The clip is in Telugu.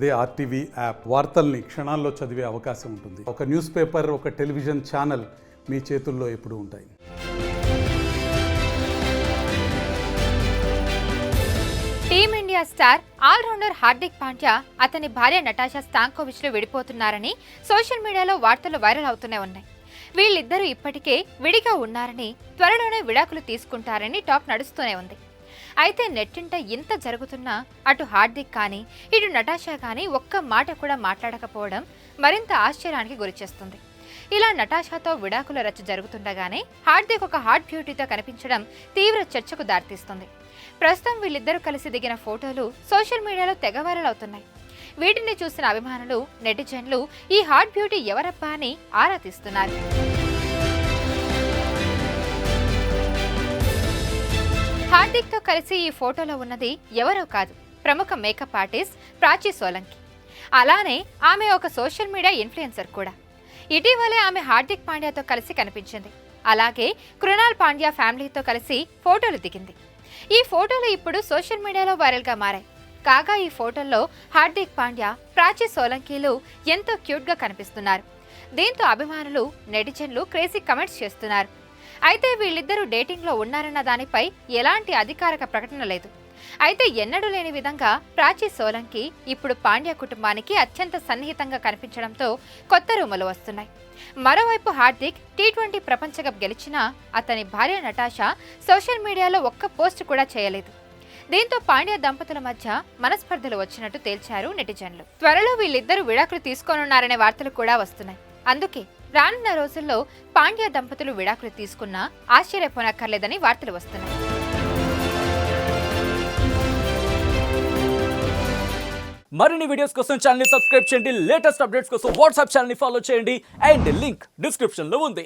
అదే ఆర్టీవీ యాప్ వార్తల్ని క్షణాల్లో చదివే అవకాశం ఉంటుంది. ఒక న్యూస్ పేపర్ ఒక టెలివిజన్ ఛానల్ మీ చేతుల్లో ఎప్పుడూ ఉంటాయి. Team India star all rounder Hardik Pandya అతని భార్య నటాషా స్టాంకోవిచ్లు విడిపోతున్నారని సోషల్ మీడియాలో వార్తలు వైరల్ అవుతూనే ఉన్నాయి. వీళ్ళిద్దరూ ఇప్పటికే విడిగా ఉన్నారని త్వరలోనే విడాకులు తీసుకుంటారని టాక్ నడుస్తూనే ఉంది. అయితే నెట్టింట ఇంత జరుగుతున్నా అటు హార్దిక్ కానీ ఇటు నటాషా కానీ ఒక్క మాట కూడా మాట్లాడకపోవడం మరింత ఆశ్చర్యానికి గురిచేస్తుంది ఇలా నటాషాతో విడాకుల రచ్చ జరుగుతుండగానే హార్దిక్ ఒక హాట్ బ్యూటీతో కనిపించడం తీవ్ర చర్చకు దారితీస్తుంది. ప్రస్తుతం వీళ్ళిద్దరూ కలిసి దిగిన ఫోటోలు సోషల్ మీడియాలో తెగ వైరల్ అవుతున్నాయి. వీటిని చూసిన అభిమానులు నెటిజన్లు ఈ హాట్ బ్యూటీ ఎవరబ్బా అని ఆరా తీస్తున్నారు. హార్దిక్తో కలిసి ఈ ఫోటోలో ఉన్నది ఎవరో కాదు ప్రముఖ మేకప్ ఆర్టిస్ట్ ప్రాచీ సోలంకి. అలానే ఆమె ఒక సోషల్ మీడియా ఇన్ఫ్లుయెన్సర్ కూడా. ఇటీవలే ఆమె హార్దిక్ పాండ్యాతో కలిసి కనిపించింది. అలాగే కృణాల్ పాండ్యా ఫ్యామిలీతో కలిసి ఫోటోలు దిగింది. ఈ ఫోటోలు ఇప్పుడు సోషల్ మీడియాలో వైరల్గా మారాయి. కాగా ఈ ఫోటోల్లో హార్దిక్ పాండ్యా ప్రాచీ సోలంకీలు ఎంతో క్యూట్గా కనిపిస్తున్నారు. దీంతో అభిమానులు నెటిజన్లు క్రేజీ కమెంట్స్ చేస్తున్నారు. అయితే వీళ్ళిద్దరూ డేటింగ్లో ఉన్నారన్న దానిపై ఎలాంటి అధికారిక ప్రకటన లేదు. అయితే ఎన్నడూ లేని విధంగా ప్రాచీ సోలంకి ఇప్పుడు పాండ్య కుటుంబానికి అత్యంత సన్నిహితంగా కనిపించడంతో కొత్త రూములు వస్తున్నాయి. మరోవైపు హార్దిక్ టీ ట్వంటీ ప్రపంచ కప్ గెలిచినా అతని భార్య నటాషా సోషల్ మీడియాలో ఒక్క పోస్ట్ కూడా చేయలేదు. దీంతో పాండ్య దంపతుల మధ్య మనస్పర్ధలు వచ్చినట్టు తేల్చారు నెటిజన్లు. త్వరలో వీళ్ళిద్దరూ విడాకులు తీసుకోనున్నారనే వార్తలు కూడా వస్తున్నాయి. అందుకే రానున్న రోజుల్లో పాండ్య దంపతులు విడాకులు తీసుకున్నా ఆశ్చర్యపోనక్కర్లేదని వార్తలు వస్తున్నాయి. మరిన్ని వీడియోస్ కోసం ఛానల్ సబ్స్క్రైబ్ చేయండి. లేటెస్ట్ అప్డేట్స్ కోసం వాట్సాప్ ఛానల్ ఫాలో చేయండి. అండ్ లింక్ డిస్క్రిప్షన్లో ఉంది.